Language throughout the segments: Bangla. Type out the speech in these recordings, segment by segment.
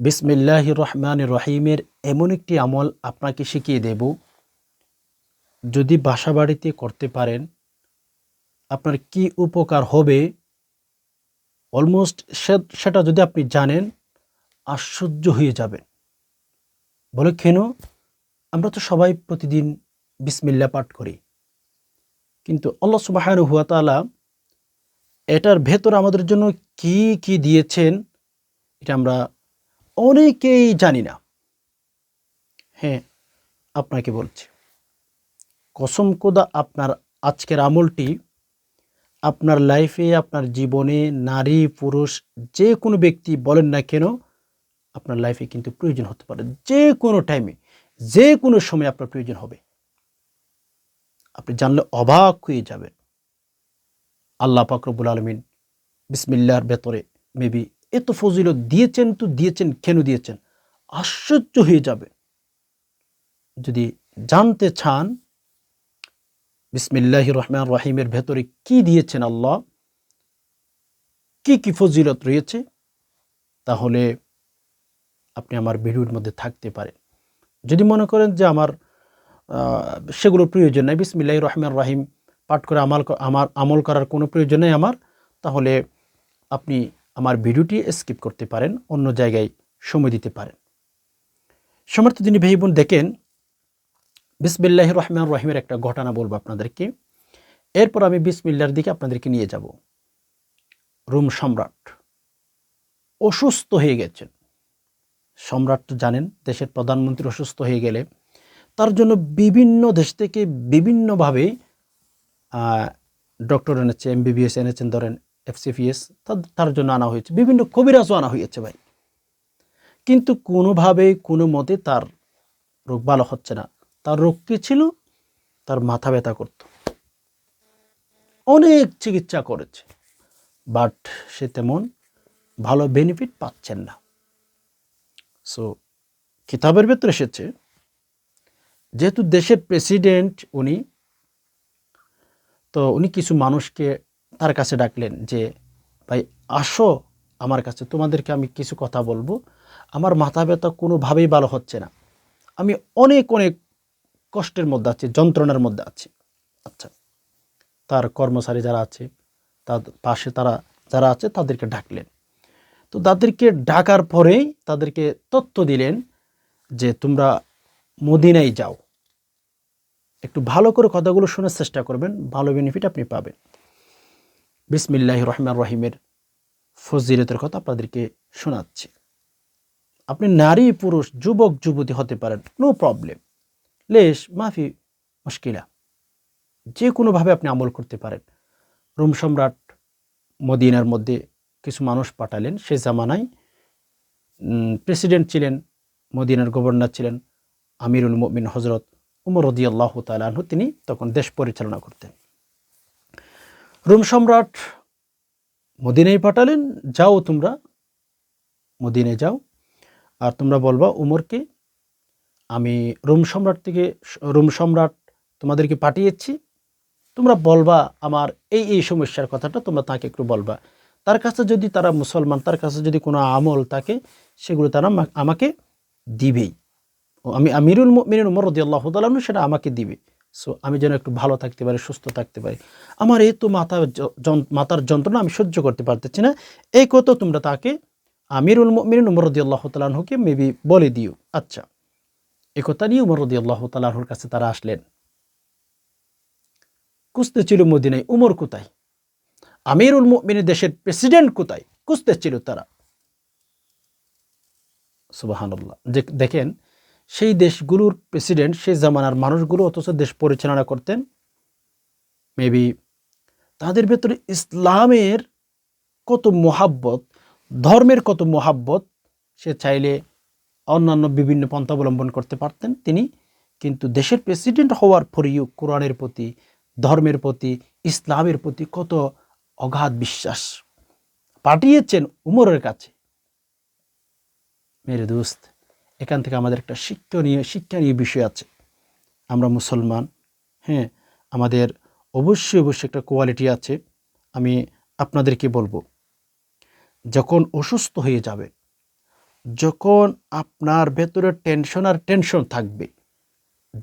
বিসমিল্লাহ রহমান রহিমের এমন একটি আমল আপনাকে শিখিয়ে দেব। যদি বাসা বাড়িতে করতে পারেন, আপনার কি উপকার হবে? অলমোস্ট সেটা যদি আপনি জানেন, আশ্চর্য হয়ে যাবেন। বলে কেন? আমরা তো সবাই প্রতিদিন বিসমিল্লা পাঠ করি। কিন্তু আল্লাহ সুবাহান হুয়া তালা এটার ভেতর আমাদের জন্য কি কি দিয়েছেন, এটা আমরা অনেকেই জানি না। হ্যাঁ আপনাকে বলছি। কসম কোদা আপনার আজকের আমলটি আপনার লাইফে আপনার জীবনে নারী, পুরুষ, যে কোনো ব্যক্তি বলেন না কেন, আপনার লাইফে কিন্তু প্রয়োজন হতে পারে। যে কোনো টাইমে যে কোনো সময় আপনার প্রয়োজন হবে। আপনি জানলে অবাক হয়ে যাবেন। আল্লাহ পাকরবুল আলমিন বিসমিল্লার ভেতরে মেবি এত ফজিলত দিয়েছেন তো দিয়েছেন, কেন দিয়েছেন? আশ্চর্য হয়ে যাবে। যদি জানতে চান বিসমিল্লাহ রহমান রাহিমের ভেতরে কি দিয়েছেন আল্লাহ, কি কি ফজিলত রয়েছে, তাহলে আপনি আমার ভিডিওর মধ্যে থাকতে পারেন। যদি মনে করেন যে আমার সেগুলো প্রয়োজন নাই বিসমিল্লাহ রহমান রাহিম পাঠ করে আমাল, আমার আমল করার কোনো প্রয়োজন নেই আমার, তাহলে আপনি আমার ভিডিওটি স্কিপ করতে পারেন, অন্য জায়গায় সময় দিতে পারেন। সমর্থ তিনি ভাই বোন দেখেন বিসমিল্লাহ রহমান রহিমের একটা ঘটনা বলব আপনাদেরকে। এরপর আমি বিসমিল্লার দিকে আপনাদেরকে নিয়ে যাব। রুম সম্রাট অসুস্থ হয়ে গেছেন। সম্রাট তো জানেন, দেশের প্রধানমন্ত্রী অসুস্থ হয়ে গেলে। তার জন্য বিভিন্ন দেশ থেকে বিভিন্নভাবে ডক্টর এনেছে এমবিবিএস এনেছেন, ধরেন এফসিপিএস তার জন্য আনা হয়েছে। বিভিন্ন কবিরাজও আনা হয়েছে ভাই। কিন্তু কোনোভাবে কোনো মতে তার রোগ ভালো হচ্ছে না। তার রোগ কী ছিল? তার মাথা ব্যথা করত। অনেক চিকিৎসা করেছে। বাট সে তেমন ভালো বেনিফিট পাচ্ছেন না। সো কিতাবের ভেতরে এসেছে, যেহেতু দেশের প্রেসিডেন্ট উনি, তো উনি কিছু মানুষকে তার কাছে ডাকলেন যে, ভাই, আসো আমার কাছে, তোমাদেরকে আমি কিছু কথা বলব। আমার মাথা ব্যথা কোনোভাবেই ভালো হচ্ছে না। আমি অনেক অনেক কষ্টের মধ্যে আছি, যন্ত্রণার মধ্যে আছি। আচ্ছা তার কর্মচারী যারা আছে, তার পাশে তারা যারা আছে, তাদেরকে ডাকলেন। তো তাদেরকে ডাকার পরেই তাদেরকে তথ্য দিলেন যে, তোমরা মদিনায় যাও। একটু ভালো করে কথাগুলো শোনার চেষ্টা করবেন, ভালো বেনিফিট আপনি পাবেন। বিসমিল্লাহ রহমান রহিমের ফজিরতের কথা আপনাদেরকে শোনাচ্ছি। আপনি নারী, পুরুষ, যুবক, যুবতী হতে পারেন নো প্রবলেম লেশ, মাফি, মুশকিলা যে কোনোভাবে আপনি আমল করতে পারেন। রোম সম্রাট মদিনার মধ্যে কিছু মানুষ পাঠালেন। সে জামানায় প্রেসিডেন্ট ছিলেন, মদিনার গভর্নর ছিলেন আমিরুল মমিন হজরত উমর রদিয়াল্লাহ আল্লাহ তালু তিনি তখন দেশ পরিচালনা করতেন। রোম সম্রাট মদিনায় পাঠালেন, যাও তোমরা মদিনে যাও, আর তোমরা বলবা, উমরকে আমি রোম সম্রাট থেকে, রোম সম্রাট তোমাদেরকে পাঠিয়েছি, তোমরা বলবা আমার এই এই সমস্যার কথাটা, তোমরা তাকে একটু বলবা। তার কাছে যদি তারা মুসলমান, তার কাছে যদি কোনো আমল থাকে, সেগুলো তারা আমাকে দিবেই। আমি আমিরুল মিনুল মরদি আল্লাহ তালু সেটা আমাকে দিবে। সো আমি যেন একটু ভালো থাকতে পারি, সুস্থ থাকতে পারি। আমার এই তো মাথা মাথার যন্ত্রণা আমি সহ্য করতে পারতেছি না। এই কত তোমরা তাকে আমিরুল মিনুল মরদি আল্লাহ তালাহুকে মেবি বলে দিও। আচ্ছা এ কথা নিয়ে উমরদি আল্লাহ তালাহুর কাছে তারা আসলেন। কুস্তে ছিল মদিনায়, উমর কোথায়? আমিরুল মিনের দেশের প্রেসিডেন্ট কোথায়? কুস্তে ছিল তারা। সুবাহান্লাহ দেখেন সেই দেশগুলোর প্রেসিডেন্ট সেই জামানার মানুষগুলো অথচ দেশ পরিচালনা করতেন। মেবি তাদের ভেতরে ইসলামের কত মোহাব্বত, ধর্মের কত মোহাব্বত, সে চাইলে অন্যান্য বিভিন্ন পন্থা অবলম্বন করতে পারতেন তিনি। কিন্তু দেশের প্রেসিডেন্ট হওয়ার পরেও কোরআনের প্রতি, ধর্মের প্রতি, ইসলামের প্রতি কত অগাধ বিশ্বাস পাঠিয়েছেন উমরের কাছে। মেরে দোস্ত এখান থেকে আমাদের একটা শিক্ষণীয় শিক্ষণীয় বিষয় আছে। আমরা মুসলমান হ্যাঁ আমাদের অবশ্যই অবশ্যই একটা কোয়ালিটি আছে। আমি আপনাদেরকে বলব, যখন অসুস্থ হয়ে যাবে, যখন আপনার ভেতরে টেনশন আর টেনশন থাকবে,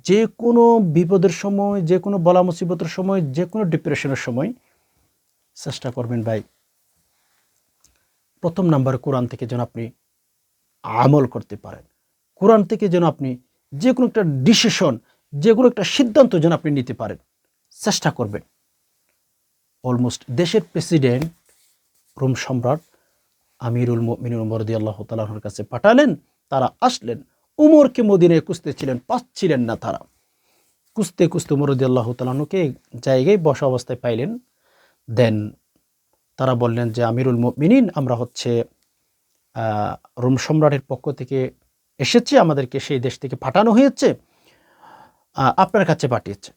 যে কোনো বিপদের সময়, যে কোনো বলা মুসিবতের সময়, যে কোনো ডিপ্রেশনের সময়, চেষ্টা করবেন ভাই। প্রথম নাম্বার কোরআন থেকে যেন আপনি আমল করতে পারেন। কোরআন থেকে যেন আপনি যে কোনো একটা ডিসিশন, যে কোনো একটা সিদ্ধান্ত যেন আপনি নিতে পারেন, চেষ্টা করবেন। অলমোস্ট দেশের প্রেসিডেন্ট রোম সম্রাট আমিরুল মিনুল মরদি আল্লাহ তালাহর কাছে পাঠালেন, তারা আসলেন। উমরকে মদিনায় খুঁজতেছিলেন পাচ্ছিলেন না তারা। কুস্তে কুস্তে মরদি আল্লাহ তালাহকে জায়গায় বসা অবস্থায় পাইলেন। দেন তারা বললেন যে, আমিরুল মিনিন আমরা হচ্ছে রোম সম্রাটের পক্ষ থেকে এসেছি, আমাদেরকে সেই দেশ থেকে পাঠানো হয়েছে আপনার কাছে পাঠিয়েছে।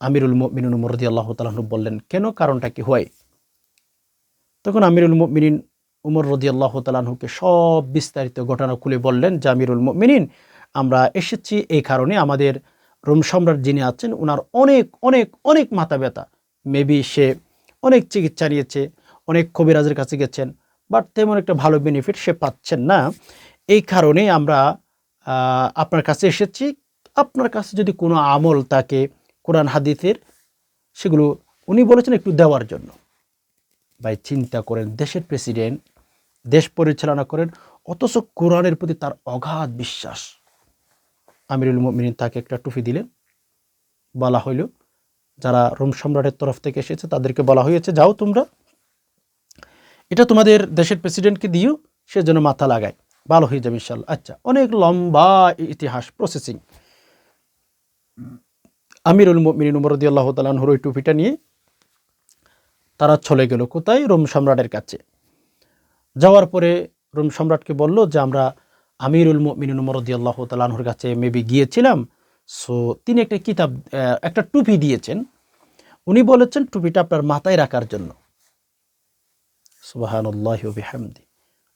আমিরুল মিনুন মরদি আল্লাহ তালাহ বললেন, কেন কারণটা কি হয়? তখন আমিরুল মিনিন উমর রদি আল্লাহ তালাহুকে সব বিস্তারিত ঘটনা খুলে বললেন যে, আমিরুল মিনিন আমরা এসেছি এই কারণে আমাদের রোম সম্রাট যিনি আছেন ওনার অনেক অনেক অনেক মাথা ব্যথা। মেবি সে অনেক চিকিৎসা নিয়েছে, অনেক কবিরাজের কাছে গেছেন, বাট তেমন একটা ভালো বেনিফিট সে পাচ্ছেন না। এই কারণে আমরা আপনার কাছে এসেছি। আপনার কাছে যদি কোনো আমল তাকে কোরআন, হাদিসের, সেগুলো উনি বলেছেন একটু দেওয়ার জন্য। ভাই, চিন্তা করেন, দেশের প্রেসিডেন্ট, দেশ পরিচালনা করেন, অথচ কোরআনের প্রতি তার অগাধ বিশ্বাস। আমিরুল মিনিন তাকে একটা টুপি দিলেন। বলা হইল, যারা রোম সম্রাটের তরফ থেকে এসেছে, তাদেরকে বলা হয়েছে, যাও তোমরা। এটা তোমাদের দেশের প্রেসিডেন্টকে দিও, সে যেন মাথা লাগায়। ভালো হয়ে যাবে ইনশাল্লাহ আচ্ছা অনেক লম্বা ইতিহাস প্রসেসিং আমিরুল মিনিন উমর রদি আল্লাহ তালাহর ওই টুপিটা নিয়ে তারা চলে গেল কোথায়? রোম সম্রাটের কাছে। যাওয়ার পরে রোম সম্রাটকে বলল যে, আমরা আমিরুল মিনুন মরদি আল্লাহ তালাহুর কাছে মেবি গিয়েছিলাম। সো তিনি একটা কিতাব একটা টুপি দিয়েছেন। উনি বলেছেন, টুপিটা আপনার মাথায় রাখার জন্য। সুবাহানুল্লাহ বিহামদি।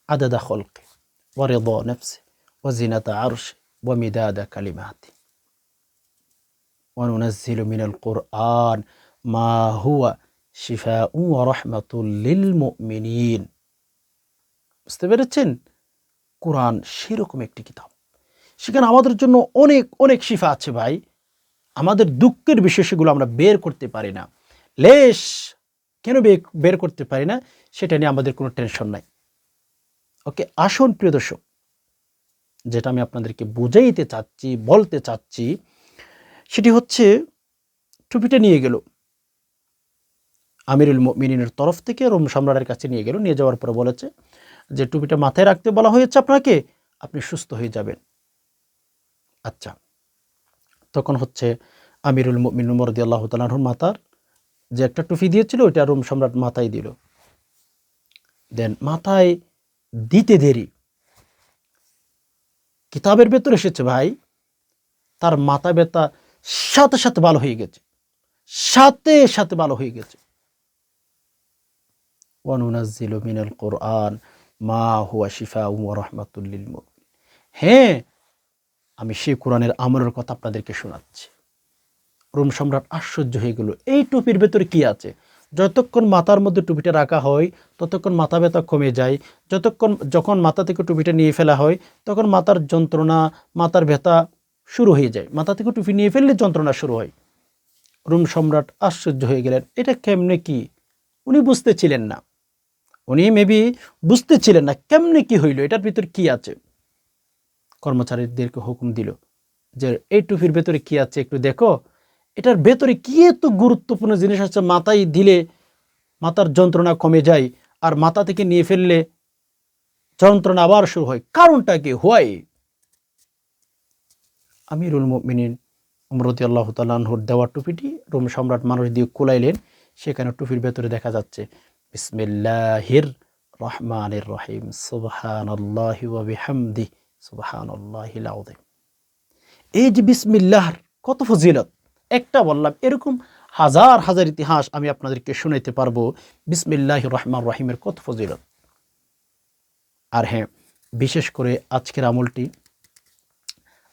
আদাদা খলকে। ওয়ারেদ নফসে ওয়াজিনাতা আরশে ওয়ামিদাদা কালিমাতি وننزل من القرآن ما هو شفاء ورحمة للمؤمنين বুঝতে পেরেছেন কোরআন সেরকম একটি কিতাব সেখানে আমাদের জন্য অনেক অনেক শিফা আছে ভাই আমাদের দুঃখের বিষয় সেগুলো আমরা বের করতে পারি না লেশ কেন বে- বের করতে পারি না সেটা নিয়ে আমাদের কোনো টেনশন নাই ওকে, আসুন প্রিয় দর্শক, যেটা আমি আপনাদেরকে বুঝাইতে চাচ্ছি, বলতে চাচ্ছি, সেটি হচ্ছে টুপিটা নিয়ে গেল। আমিরুল মিনিনের তরফ থেকে রোম সম্রাটের কাছে নিয়ে গেল, নিয়ে যাওয়ার পরে বলেছে যে, টুপিটা মাথায় রাখতে বলা হয়েছে আপনাকে, আপনি সুস্থ হয়ে যাবেন। আচ্ছা তখন হচ্ছে আমিরুল মিন মরদি আল্লাহ তালাহুর মাতার যে একটা টুপি দিয়েছিল, ওইটা রোম সম্রাট মাথায় দিল। দেন মাথায় দিতে দেরি। কিতাবের ভেতর এসেছে ভাই, তার মাথা ব্যথা সাথে সাথে ভালো হয়ে গেছে। সাথে সাথে ভালো হয়ে গেছে। মা হ্যাঁ আমি সেই কোরআনের আমলের কথা আপনাদেরকে শোনাচ্ছি। রোম সম্রাট আশ্চর্য হয়ে গেল, এই টুপির ভেতরে কি আছে? যতক্ষণ মাথার মধ্যে টুপিটা রাখা হয়, ততক্ষণ মাথা ব্যথা কমে যায়। যতক্ষণ, যখন মাথা থেকে টুপিটা নিয়ে ফেলা হয়, তখন মাথার যন্ত্রণা, মাথার ব্যথা শুরু হয়ে যায়। মাথা থেকে টুপি নিয়ে ফেললে যন্ত্রণা শুরু হয়। রুম সম্রাট আশ্চর্য হয়ে গেলেন, এটা কেমনে কি? উনি বুঝতে ছিলেন না। উনি মেবি বুঝতে ছিলেন না, কেমনে কি হইল? এটার ভিতর কি আছে? কর্মচারীদেরকে হুকুম দিল যে, এই টুপির ভেতরে কি আছে একটু দেখো। এটার ভেতরে কি এত গুরুত্বপূর্ণ জিনিস আছে? মাথায় দিলে মাথার যন্ত্রণা কমে যায় আর মাথা থেকে নিয়ে ফেললে যন্ত্রণা আবার শুরু হয়। কারণটা কি? হয় আমিরুল মিনিন উমরতি আল্লাহ তাল্লাহর দেওয়া টুপিটি রোম সম্রাট মানুষ দিয়ে কুলাইলেন। সেখানে টুপির ভেতরে দেখা যাচ্ছে, বিসমিল্লাহির রহমানির রহিম সুবহানাল্লাহিল আযীম। এই যে বিসমিল্লাহর কত ফজিলত! একটা বললাম, এরকম হাজার হাজার ইতিহাস আমি আপনাদেরকে শোনাইতে পারব। বিসমিল্লাহ রহমান রহিমের কত ফজিলত। আর হ্যাঁ বিশেষ করে আজকের আমলটি,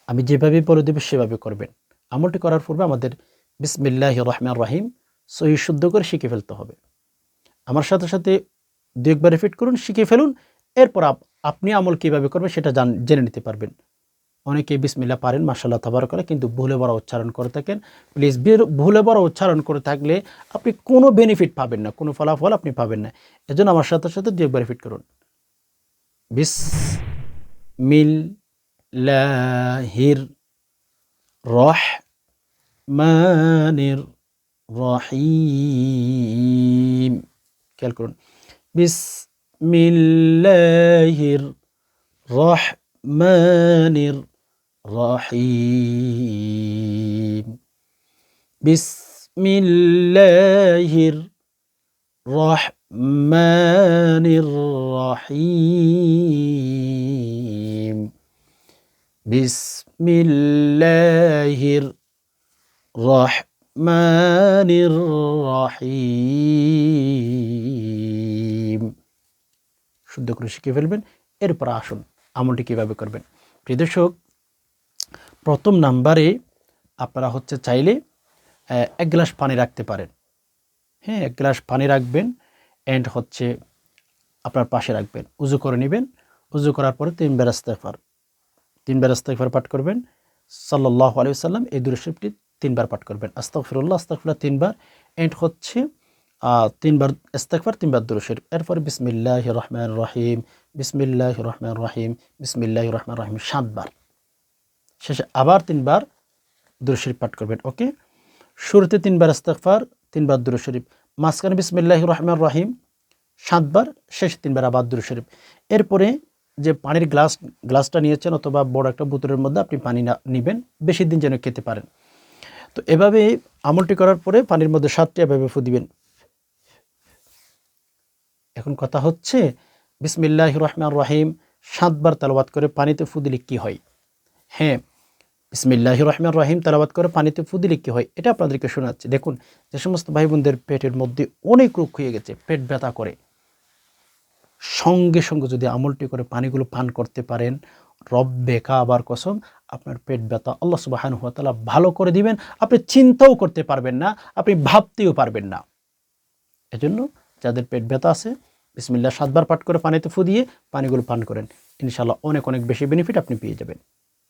আমি যেভাবে বলে দেবো সেভাবে করবেন। আমলটি করার পূর্বে আমাদের বিসমিল্লাহ রহমান রহিম সহি শুদ্ধ করে শিখে ফেলতে হবে। আমার সাথে সাথে দু একবার রিপিট করুন, শিখে ফেলুন, এরপর আপ- আপনি আমল কীভাবে করবেন সেটা জান জেনে নিতে পারবেন। অনেকে বিসমিল্লা পারেন মার্শাল্লাহ তাবার করে কিন্তু ভুলে বড় উচ্চারণ করে থাকেন। প্লিজ ভুলে বড় উচ্চারণ করে থাকলে আপনি কোনো বেনিফিট পাবেন না, কোনো ফলাফল আপনি পাবেন না। এজন্য আমার সাথে সাথে যে বেনিফিট করুন। বিস মিল লাহির রহ মানির রহিম খেয়াল করুন। বিসমিল্লাহির রহমানির রহিম বিসমিল্লাহির রহমানির রহিম বিসমিল্লাহির রহমানির রহিম শুদ্ধ করে শিখে ফেলবেন, এরপর আসুন আমলটি কীভাবে করবেন। প্রিয় দর্শক প্রথম নাম্বারে আপনারা হচ্ছে চাইলে এক গ্লাস পানি রাখতে পারেন। হ্যাঁ এক গ্লাস পানি রাখবেন অ্যান্ড হচ্ছে আপনার পাশে রাখবেন। উজু করে নেবেন। উজু করার পরে তিনবার ইস্তেগফার। তিনবার ইস্তেগফার পাঠ করবেন। সাল্লাল্লাহু আলাইহি সাল্লাম এই দুরুশরীফটি তিনবার পাঠ করবেন। আস্তাগফিরুল্লাহ আস্তাগফিরুল্লাহ তিনবার এন্ড হচ্ছে তিনবার ইস্তেগফার, তিনবার দুরুশরীফ এরপরে বিসমিল্লাহির রহমানির রহিম, বিসমিল্লাহির রহমানির রহিম, বিসমিল্লাহির রহমানির রহিম সাতবার। শেষে আবার তিনবার দুরুশরীফ পাঠ করবেন, ওকে? শুরুতে তিনবার ইস্তেগফার, তিনবার দুরুশরীফ মাঝখানে বিসমিল্লাহির রহমানির রহিম, সাতবার, শেষে তিনবার আবার দুরুশরীফ এরপরে যে পানির গ্লাস, গ্লাসটা নিয়েছেন অথবা বড় একটা বোতলের মধ্যে আপনি পানি না, নেবেন, বেশি দিন যেন খেতে পারেন। তো এভাবে আমলটি করার পরে পানির মধ্যে সাতটি এভাবে ফু দিবেন। এখন কথা হচ্ছে বিসমিল্লাহ রহমান রহিম, সাতবার তালাবাত করে পানিতে ফু দিলে কী হয়? হ্যাঁ বিসমিল্লাহ রহমান রহিম তালাবাত করে পানিতে ফু দিলে কী হয়? এটা আপনাদেরকে শোনাচ্ছি। দেখুন, যে সমস্ত ভাই বোনদের পেটের মধ্যে অনেক রোগ হয়ে গেছে, পেট ব্যথা করে। সঙ্গে সঙ্গে যদি আমলটি করে পানিগুলো পান করতে পারেন, রব্বে কাবার কসম, আপনার পেট ব্যথা আল্লাহ সুবাহান তাআলা ভালো করে দিবেন। আপনি চিন্তাও করতে পারবেন না, আপনি ভাবতেও পারবেন না। এজন্য যাদের পেট ব্যথা আছে, বিসমিল্লাহ সাতবার পাঠ করে পানিতে ফু দিয়ে পানিগুলো পান করেন। ইনশাআল্লাহ অনেক অনেক বেশি বেনিফিট আপনি পেয়ে যাবেন।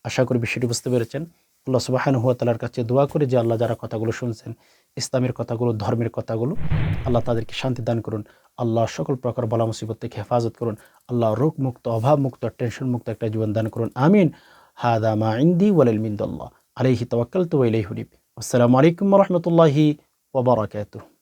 আশা করি বিষয়টি বুঝতে পেরেছেন। আল্লাহ সুবাহান হুয়া তালার কাছে দোয়া করে যে আল্লাহ যারা কথাগুলো শুনছেন, ইসলামের কথাগুলো, ধর্মের কথাগুলো, আল্লাহ তাদেরকে শান্তি দান করুন। আল্লাহ সকল প্রকার বলা মুসিবত থেকে হেফাজত করুন। আল্লাহ রোগ মুক্ত অভাব মুক্ত টেনশন মুক্ত একটা জীবন দান করুন। আমিন। হাদা মা ইন্দি ওয়ালিল মিন্দল্লাহ। আলাইহি তাওয়াক্কালতু ওয়া ইলাইহি হুনিব আসসালামু আলাইকুম রাহমাতুল্লাহি বারাকাতুহু।